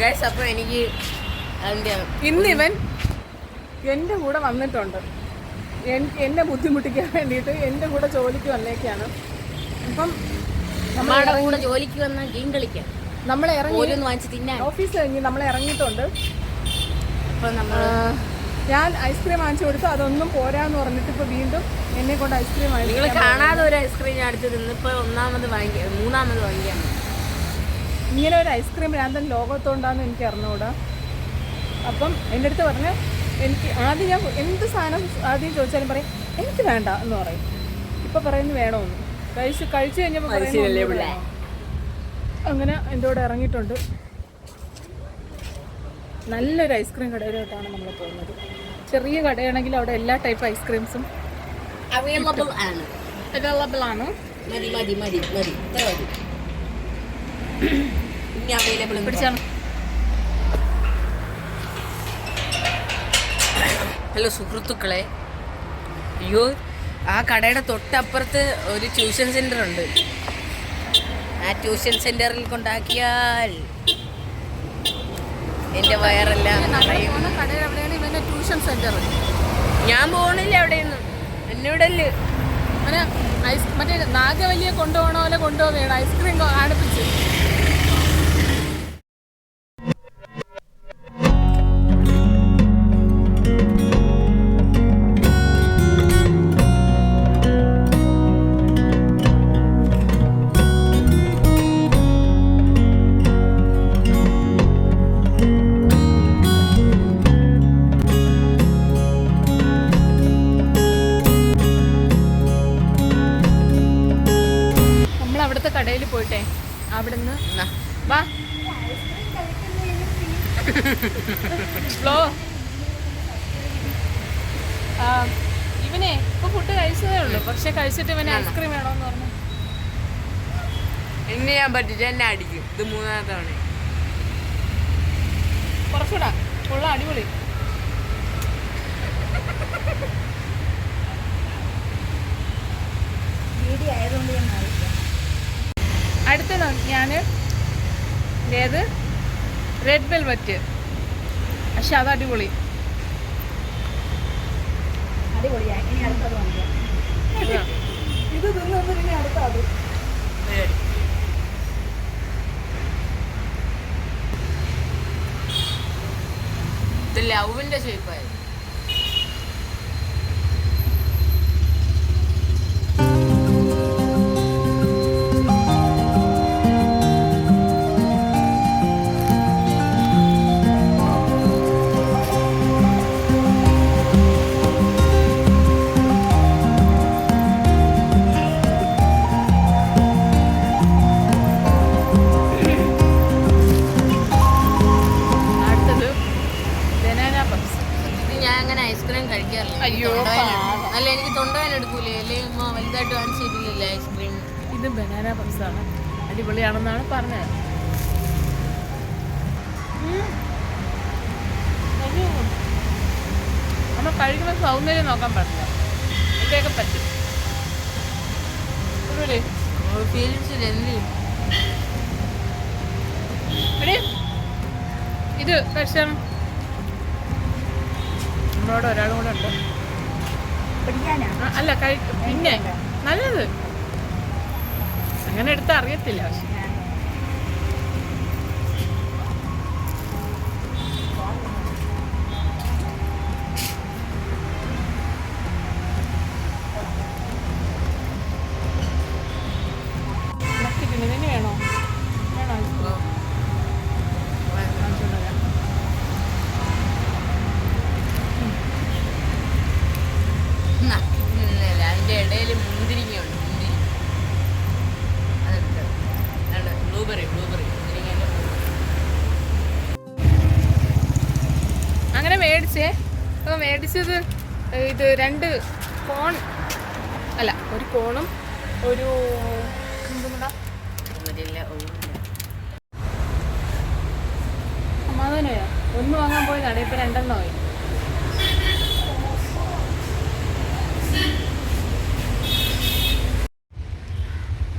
Guys അപ്പോൾ എനിക്ക് ഇന്ന് ഇവൻ എന്റെ കൂടെ വന്നിട്ടുണ്ട്. എൻ- എന്നെ ബുദ്ധിമുട്ടിക്കാൻ വേണ്ടിയിട്ട് എന്റെ കൂടെ ജോലിക്ക് വന്നേക്കാണ്. അപ്പം നമ്മുടെ കൂടെ ജോലിക്ക് വന്ന ഗെയിം കളിക്കാം. നമ്മൾ ഇറങ്ങി വാങ്ങിച്ച് തിന്നാൻ. ഓഫീസ് കഴിഞ്ഞ് നമ്മൾ ഇറങ്ങിയിട്ടുണ്ട്. നമ്മൾ ഞാൻ ഐസ്ക്രീം വാങ്ങിച്ചു കൊടുത്തു. അതൊന്നും പോരാന്ന് പറഞ്ഞിട്ട് ഇപ്പൊ വീണ്ടും എന്നെ കൊണ്ട് ഐസ്ക്രീം നിങ്ങൾ കാണാതെ ഒരു ഐസ്ക്രീം ഞാൻ അടുത്ത് തിന്നിപ്പോൾ ഒന്നാമത് വാങ്ങിക്കാം മൂന്നാമത് വാങ്ങിക്കാം ഇങ്ങനെ ഒരു ഐസ്ക്രീം ഭ്രാന്തൻ ലോകത്തുണ്ടാന്ന് എനിക്ക് അറിഞ്ഞുകൂടാ അപ്പം എന്റെ അടുത്ത് പറഞ്ഞ് എനിക്ക് ആദ്യം ഞാൻ എന്ത് സാധനം ആദ്യം ചോദിച്ചാലും പറയും എനിക്ക് വേണ്ട എന്ന് പറയും. ഇപ്പം പറയുന്നു വേണമെന്ന് കഴിച്ച് കഴിച്ചു കഴിഞ്ഞപ്പോൾ അങ്ങനെ എന്റെ കൂടെ ഇറങ്ങിയിട്ടുണ്ട്. നല്ലൊരു ഐസ്ക്രീം കടയിലോട്ടാണ് നമ്മൾ പോകുന്നത്. ചെറിയ കടയാണെങ്കിൽ അവിടെ എല്ലാ ടൈപ്പ് ഐസ്ക്രീംസും അവൈലബിൾ ആണ്. അവൈലബിൾ ആണ്. മതി മതി മതി മതി. ഇനി അവൈലബിൾ പിടിച്ചാണ് ഹലോ സുഹൃത്തുക്കളെ. അയ്യോ ആ കടയുടെ തൊട്ടപ്പുറത്ത് ഒരു ട്യൂഷൻ സെന്റർ ഉണ്ട്. ആ ട്യൂഷൻ സെന്ററിൽ കൊണ്ടാക്കിയാൽ എന്റെ വയറെല്ലാം ട്യൂഷൻ ഞാൻ പോണില്ല അവിടെയൊന്നും. എന്നോടല്ലേ അങ്ങനെ ഐസ് മറ്റേ നാഗവല്ലിയെ കൊണ്ടുപോകണ പോലെ കൊണ്ടുപോകുന്ന ഐസ്ക്രീം കാണിപ്പിച്ച്. കടയിൽ പോയിട്ടെ. അവിടുന്ന്. വാ. ഫ്ലോ ആ, ഇവനെ ഇപ്പൊ ഫുഡ് കഴിച്ചതേ ഉള്ളൂ. പക്ഷെ കഴിച്ചിട്ട് ഇവനെ ഐസ്ക്രീം വേണമെന്ന് പറഞ്ഞു. എന്നെ ഞാൻ പറ്റിച്ച എന്നെ അടിക്കും. ഇത് മൂന്നാം തവണ. കുറച്ചുകൂടാ. ഫുള്ള അടിപൊളി. അടുത്ത ഞാൻ ഏത്? റെഡ് വെൽവെറ്റ് പക്ഷെ അത് അടിപൊളി. ഇത്. തിന്നു ഇത് ലവിന്റെ ഷേപ്പായത് ഞാൻ അങ്ങനെ ഐസ്ക്രീം കഴിക്കാറില്ല. അയ്യോ. അല്ല എനിക്ക് തൊണ്ടവേന എടുക്കൂലേ? അല്ലെങ്കിൽ വലുതായിട്ട് വാങ്ങി ചെയ്തില്ല ഐസ്ക്രീം? ഇത് ബനാന ആണ് അടിപൊളിയാണെന്നാണ് പറഞ്ഞത്. നമ്മൾ കഴിക്കുമ്പോൾ സൗന്ദര്യം നോക്കാൻ പറ്റില്ല ഇതൊക്കെ പറ്റും. ഇത് കഴിച്ചാണ് നമ്മളോട് ഒരാളും കൂടെ ഉണ്ട്. അല്ല കഴി പിന്നെ. നല്ലത്. അങ്ങനെ എടുത്താൽ അറിയത്തില്ല. പക്ഷെ മേടിച്ചേ. അപ്പോൾ മേടിച്ചത് ഇത് രണ്ട് കോൺ അല്ല ഒരു കോണും ഒരു സമാധാനമായോ? ഒന്ന് വാങ്ങാൻ പോയതാണ് ഇപ്പം രണ്ടെണ്ണമായി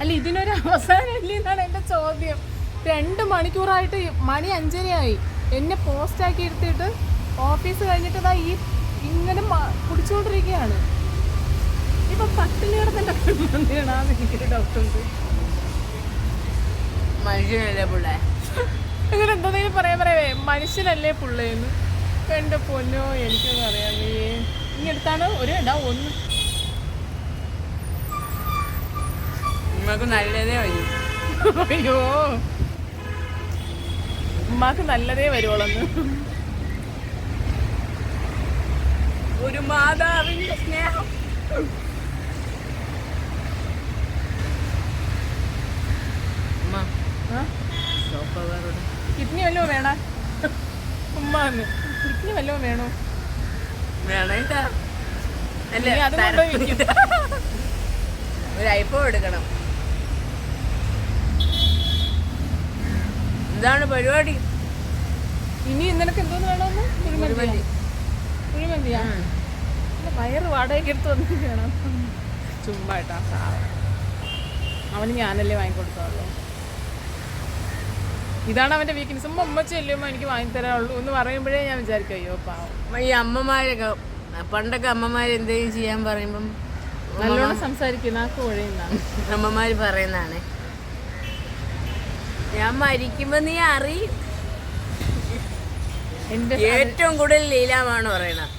അല്ല ഇതിനൊരു അവസാനം ഇല്ലേ എന്നാണ് എന്റെ ചോദ്യം. രണ്ട് മണിക്കൂറായിട്ട് മണി അഞ്ചരയായി. എന്നെ പോസ്റ്റാക്കി എടുത്തിട്ട് ഓഫീസ് കഴിഞ്ഞിട്ട് ഇതാ ഈ ഇങ്ങനെ കുടിച്ചുകൊണ്ടിരിക്കുകയാണ് ഇപ്പൊ പട്ടിണി തന്നെ ഉണ്ട് മനുഷ്യനല്ലേ പുള്ളേ? അങ്ങനെ എന്തെങ്കിലും പറയാൻ പറയാവേ മനുഷ്യനല്ലേ പുള്ളേന്ന് എന്റെ പൊന്നോ എനിക്കൊന്നും അറിയാമേ ഇനി എടുത്താണ് ഒരു ഇടാ ഒന്ന്. നല്ലതേ വരും. അയ്യോ. ഉമ്മാക്ക് നല്ലതേ വരുവോളന്ന്. ഒരു മാതാവിന്റെ സ്നേഹം. കിഡ്നി വല്ലോ വേണ? ഉമ്മാന്ന്. കിഡ്നി വല്ലോ വേണോ? വേണേട്ടാ. ഒരു ഐഫോൺ എടുക്കണം. എന്താണ് പരിപാടി? ഇനി ഇന്നലെ എന്തോന്ന് വേണമെന്ന് ഒരു കുഴിമന്തി. കുഴിമന്തിയാ? വയറ് വാടകയ്ക്ക് എടുത്ത് വന്നിരിക്കണം ചുമ്മാ ഇട്ടാ സാധനം അവന് ഞാനല്ലേ വാങ്ങിക്കൊടുത്തുള്ളൂ ഇതാണ് അവന്റെ വീക്ക്നെസ് ഉമ്മ ഉമ്മച്ചി എനിക്ക് എനിക്ക് വാങ്ങിത്തരാനുള്ളൂ എന്ന് പറയുമ്പോഴേ ഞാൻ വിചാരിക്കും അയ്യോ പാവം. ഈ അമ്മമാരൊക്കെ പണ്ടൊക്കെ അമ്മമാർ എന്തെങ്കിലും ചെയ്യാൻ പറയുമ്പം നല്ലോണം സംസാരിക്കുന്ന ആ കുഴയുന്നതാണ്. അമ്മമാര് പറയുന്നതാണ് ഞാൻ മരിക്കുമ്പോ നീ അറിയും ഏറ്റവും കൂടുതൽ ലീലാമാണ് പറയണത്.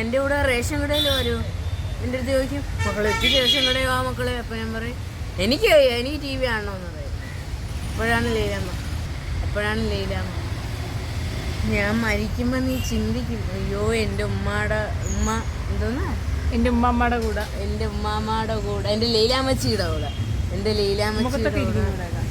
എന്റെ കൂടെ റേഷൻ കടയിൽ വരൂ. എന്റെ അടുത്ത് ചോദിക്കും മക്കളെ ഒത്തിരി റേഷൻ കടയിൽ ആ മക്കളെ. അപ്പം ഞാൻ പറയും എനിക്ക് എനിക്ക് ടി വി ആണോ എന്ന് പറയും. അപ്പോഴാണ് ലീലാമ്മ അപ്പോഴാണ് ലീലാമ്മ ഞാൻ മരിക്കുമ്പോൾ നീ ചിന്തിക്കും അയ്യോ എന്റെ ഉമ്മയുടെ ഉമ്മ എന്തോന്നാ? എന്റെ ഉമ്മാമ്മയുടെ കൂടെ. എന്റെ ഉമ്മാമ്മയുടെ കൂടെ എന്റെ ലീലാമ്മച്ചിയുടെ കൂടെ. എന്റെ ലീലാമ്മച്ചിയുടെ കൂടെ.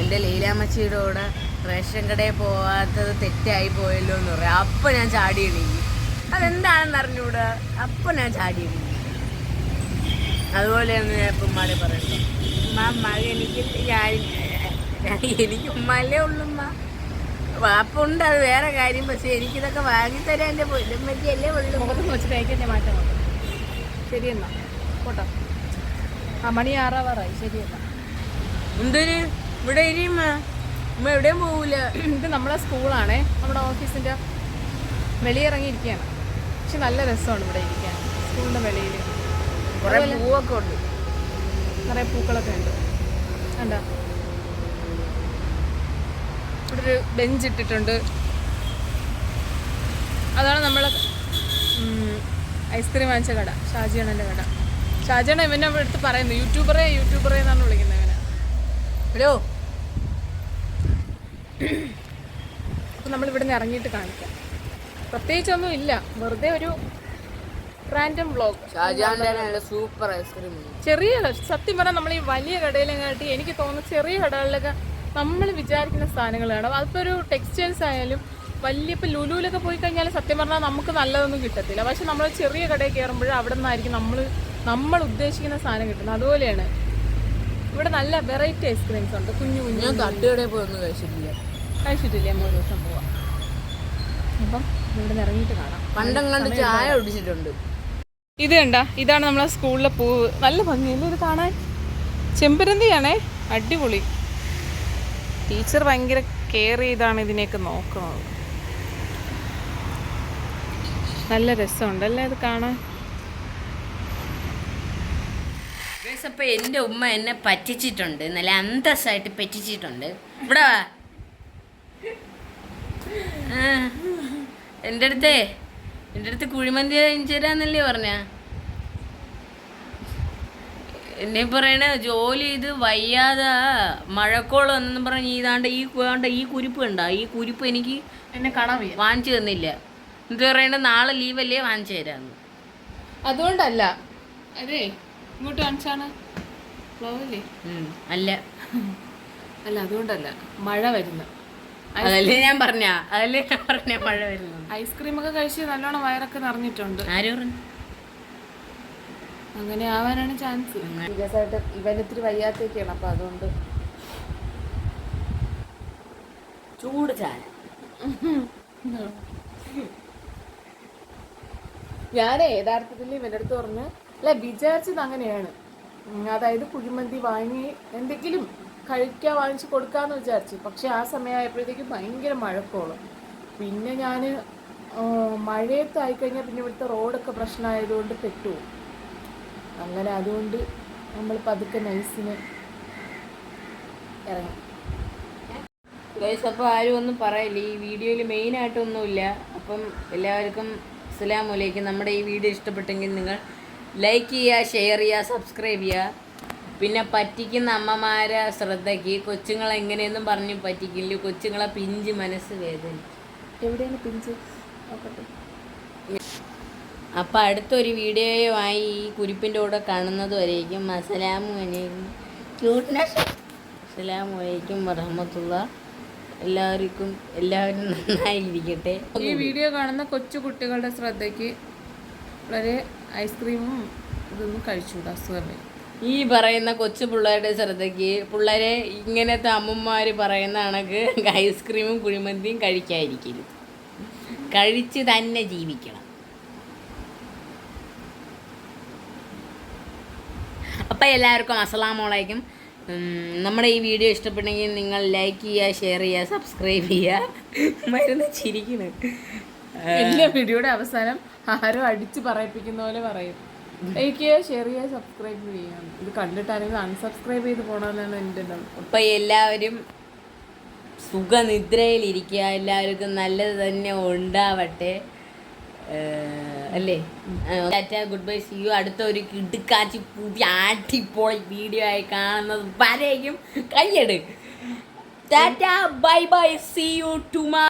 എന്റെ ലീലാമ്മച്ചിയുടെ കൂടെ റേഷൻ കടയിൽ പോവാത്തത് തെറ്റായി പോയല്ലോ എന്ന് പറയാം. അപ്പം ഞാൻ ചാടി എണീക്കും അതെന്താണെന്ന് അറിഞ്ഞൂടെ? അപ്പം ഞാൻ ചാടി എണീക്കും അതുപോലെയാണ് ഞാൻ ഇപ്പം ഉമ്മാടെ പറയുന്നത്. ഉമ്മ ഉമ്മ എനിക്ക് ഞാൻ എനിക്ക് ഉമ്മല്ലേ ഉള്ളുമ്മ വാപ്പുണ്ട് അത് വേറെ കാര്യം. പക്ഷെ എനിക്കിതൊക്കെ വാങ്ങിത്തരാൻ എന്റെ പൊന്നും പറ്റിയല്ലേ ഉള്ളൂ. മുഖത്ത് നോച്ചിട്ട് അയക്കാൻ ഞാൻ മാറ്റം ശരി എന്നാ. പോട്ടോ. ആ മണി ആറാവാറായി. ശരി എന്നാ. എന്തൊരു ഇവിടെ ഇനിയും ഉമ്മ എവിടെയും പോകില്ല ഇത് നമ്മളെ സ്കൂളാണേ. നമ്മുടെ ഓഫീസിന്റെ വെളിയിറങ്ങിയിരിക്കുകയാണ്. പക്ഷെ നല്ല രസമാണ് ഇവിടെ ഇരിക്കാൻ. സ്കൂളിന്റെ വെളിയിൽ. കുറേ പൂവൊക്കെ ഉണ്ട്. നിറയെ പൂക്കളൊക്കെ ഉണ്ട്. കണ്ട? ഇവിടെ ഒരു ബെഞ്ച് ഇട്ടിട്ടുണ്ട്. അതാണ് നമ്മൾ ഐസ്ക്രീം വാങ്ങിച്ച കട. ഷാജിയണ്ണന്റെ കട. ഷാജിയണ്ണ ഇവനെ അവിടെ അടുത്ത് പറയുന്നു. യൂട്യൂബറേ യൂട്യൂബറേ എന്നാണ് വിളിക്കുന്നത് ഇവനെ. ഹലോ? അപ്പം നമ്മൾ ഇവിടെ നിന്ന് ഇറങ്ങിയിട്ട് കാണിക്കാം. പ്രത്യേകിച്ചൊന്നും ഇല്ല. വെറുതെ ഒരു റാൻഡം ബ്ലോഗ് സൂപ്പർ ഐസ്ക്രീം ചെറിയ സത്യം പറഞ്ഞാൽ നമ്മൾ ഈ വലിയ കടയിലെങ്ങാട്ടി എനിക്ക് തോന്നുന്നു ചെറിയ കടകളിലൊക്കെ നമ്മൾ വിചാരിക്കുന്ന സാധനങ്ങൾ കാണും. അതിപ്പോൾ ഒരു ടെക്സ്റ്റൈൽസ് ആയാലും വലിയ ഇപ്പം ലുലുവിലൊക്കെ പോയി കഴിഞ്ഞാൽ സത്യം പറഞ്ഞാൽ നമുക്ക് നല്ലതൊന്നും കിട്ടത്തില്ല. പക്ഷെ നമ്മൾ ചെറിയ കടയിൽ കയറുമ്പോൾ അവിടെ നിന്നായിരിക്കും നമ്മൾ നമ്മൾ ഉദ്ദേശിക്കുന്ന സാധനം കിട്ടുന്നത്. അതുപോലെയാണ്. ഇവിടെ നല്ല വെറൈറ്റി ഐസ്ക്രീംസ് ഉണ്ട്. കുഞ്ഞു കുഞ്ഞു തട്ടുകടയിൽ പോയി ഒന്നും കഴിച്ചിട്ടില്ല. കഴിച്ചിട്ടില്ലേ? ഒരു ദിവസം പോവാം അപ്പം ഇവിടെ നിന്ന് ഇറങ്ങിയിട്ട് കാണാം. പണ്ടെങ്ങാണ്ട് ചായ കുടിച്ചിട്ടുണ്ട്. ഇത് കണ്ട ഇതാണ് നമ്മളെ സ്കൂളിലെ പൂവ് നല്ല ഭംഗിയല്ലേ ഇത് കാണാൻ ചെമ്പരന്തിയാണേ. അടിപൊളി. ടീച്ചർ ഭയങ്കര കെയർ ചെയ്താണ് ഇതിനെയൊക്കെ നോക്കുന്നത്. നല്ല രസമുണ്ടല്ലേ ഇത് കാണാൻ? അപ്പൊ എന്റെ ഉമ്മ എന്നെ പറ്റിച്ചിട്ടുണ്ട്. നല്ല അന്തസ്സായിട്ട് പറ്റിച്ചിട്ടുണ്ട്. ഇവിടെ എന്റെ അടുത്തേ എന്റെ അടുത്ത് കുഴിമന്തി തരാന്നല്ലേ പറഞ്ഞ. എന്നെ പറയണ ജോലി ഇത് വയ്യാതെ മഴക്കോളം എന്നും പറഞ്ഞ് ഇതാണ്ട് ഈ വേണ്ട ഈ കുരിപ്പ് കണ്ട? ഈ കുരിപ്പ് എനിക്ക് എന്നെ കാണാൻ വാങ്ങിച്ചു തന്നില്ല. എന്ത് പറയണ നാളെ ലീവല്ലേ വാങ്ങിച്ചു തരാന്ന്. അതുകൊണ്ടല്ല. അതെ ഇങ്ങോട്ട് കാണിച്ചാണ് അല്ല. അല്ല അതുകൊണ്ടല്ല. മഴ വരുന്നു. അതല്ലേ ഞാൻ പറഞ്ഞ? അതല്ലേ ഞാൻ പറഞ്ഞ മഴ വരുന്നത്. ഐസ്ക്രീം ഒക്കെ കഴിച്ച് നല്ലോണം വയറൊക്കെ നിറഞ്ഞിട്ടുണ്ട്. ആരും അങ്ങനെ ആവാനാണ് ചാൻസ്. ഇവനിത്തിരി വയ്യാത്തേക്കാണ് അപ്പൊ അതുകൊണ്ട്. ചൂട് ചായ. ഞാനേ യഥാർത്ഥത്തിൽ ഇവന്റെ അടുത്ത് പറഞ്ഞ് അല്ല വിചാരിച്ചത് അങ്ങനെയാണ്. അതായത് കുഴിമന്തി വാങ്ങി എന്തെങ്കിലും കഴിക്കാൻ വാങ്ങിച്ച് കൊടുക്കാമെന്ന് വിചാരിച്ചു. പക്ഷെ ആ സമയമായപ്പോഴത്തേക്ക് ഭയങ്കര മഴക്കോളും. പിന്നെ ഞാൻ മഴയത്ത് ആയിക്കഴിഞ്ഞാൽ പിന്നെ ഇവിടുത്തെ റോഡൊക്കെ പ്രശ്നമായതുകൊണ്ട് പെട്ടുപോകും അങ്ങനെ അതുകൊണ്ട് നമ്മൾ പതുക്കെ നൈസിന് ഇറങ്ങി. ഗൈസ് അപ്പോൾ ആരും ഒന്നും പറയില്ല. ഈ വീഡിയോയിൽ മെയിനായിട്ടൊന്നുമില്ല അപ്പം എല്ലാവർക്കും അസ്സലാമലൈക്കും നമ്മുടെ ഈ വീഡിയോ ഇഷ്ടപ്പെട്ടെങ്കിൽ നിങ്ങൾ ലൈക്ക് ചെയ്യുക ഷെയർ ചെയ്യുക സബ്സ്ക്രൈബ് ചെയ്യുക. പിന്നെ പറ്റിക്കുന്ന അമ്മമാരെ ശ്രദ്ധയ്ക്ക് കൊച്ചുങ്ങളെ എങ്ങനെയൊന്നും പറഞ്ഞു പറ്റിക്കില്ല. കൊച്ചുങ്ങളെ പിഞ്ച് മനസ്സ് വേദന. എവിടെയാണ് പിഞ്ച്? നോക്കട്ടെ. അപ്പം അടുത്തൊരു വീഡിയോയുമായി ഈ കുരിപ്പിന്റെ കൂടെ കാണുന്നത് വരേക്കും. അസ്സലാമു അലൈക്കും. ക്യൂട്ട്നെസ് അസ്സലാമു അലൈക്കും വറഹമത്തുള്ള എല്ലാവർക്കും എല്ലാവരും നന്നായിരിക്കട്ടെ. ഈ വീഡിയോ കാണുന്ന കൊച്ചു കുട്ടികളുടെ ശ്രദ്ധയ്ക്ക് വളരെ ഐസ്ക്രീമും ഇതൊന്നും കഴിച്ചുകൂടാ? അസുഖം വരും ഈ പറയുന്ന കൊച്ചു പിള്ളേരുടെ ശ്രദ്ധയ്ക്ക് പിള്ളേരെ ഇങ്ങനത്തെ അമ്മമാർ പറയുന്ന കണക്ക് ഐസ്ക്രീമും കുഴിമന്തിയും കഴിക്കാതിരിക്കരുത്. കഴിച്ച് തന്നെ ജീവിക്കണം. അപ്പം എല്ലാവർക്കും അസ്സലാമലൈക്കും. നമ്മുടെ ഈ വീഡിയോ ഇഷ്ടപ്പെട്ടെങ്കിൽ നിങ്ങൾ ലൈക്ക് ചെയ്യുക ഷെയർ ചെയ്യുക സബ്സ്ക്രൈബ് ചെയ്യുക. മരുന്ന് ചിരിക്കുന്നു എല്ലാ വീഡിയോയുടെ അവസാനം ആരോ അടിച്ച് പറയിപ്പിക്കുന്ന പോലെ പറയും. ചെയ്യുക ഷെയർ ചെയ്യുക സബ്സ്ക്രൈബ് ചെയ്യാം. ഇത് കണ്ടിട്ടാണെങ്കിൽ അൺസബ്സ്ക്രൈബ് ചെയ്ത് പോകണമെന്നാണ് എന്റെ അപ്പം എല്ലാവരും സുഖനിദ്രയിലിരിക്കുക. എല്ലാവർക്കും നല്ലത് തന്നെ ഉണ്ടാവട്ടെ. അല്ലേ? Good bye. സി യു അടുത്ത ഒരു കിടുക്കാച്ചി പുതിയ ആട്ടിപ്പോൾ വീഡിയോ ആയി കാണുന്നത് വരെയും കയ്യെടു tata bye bye. See you tomorrow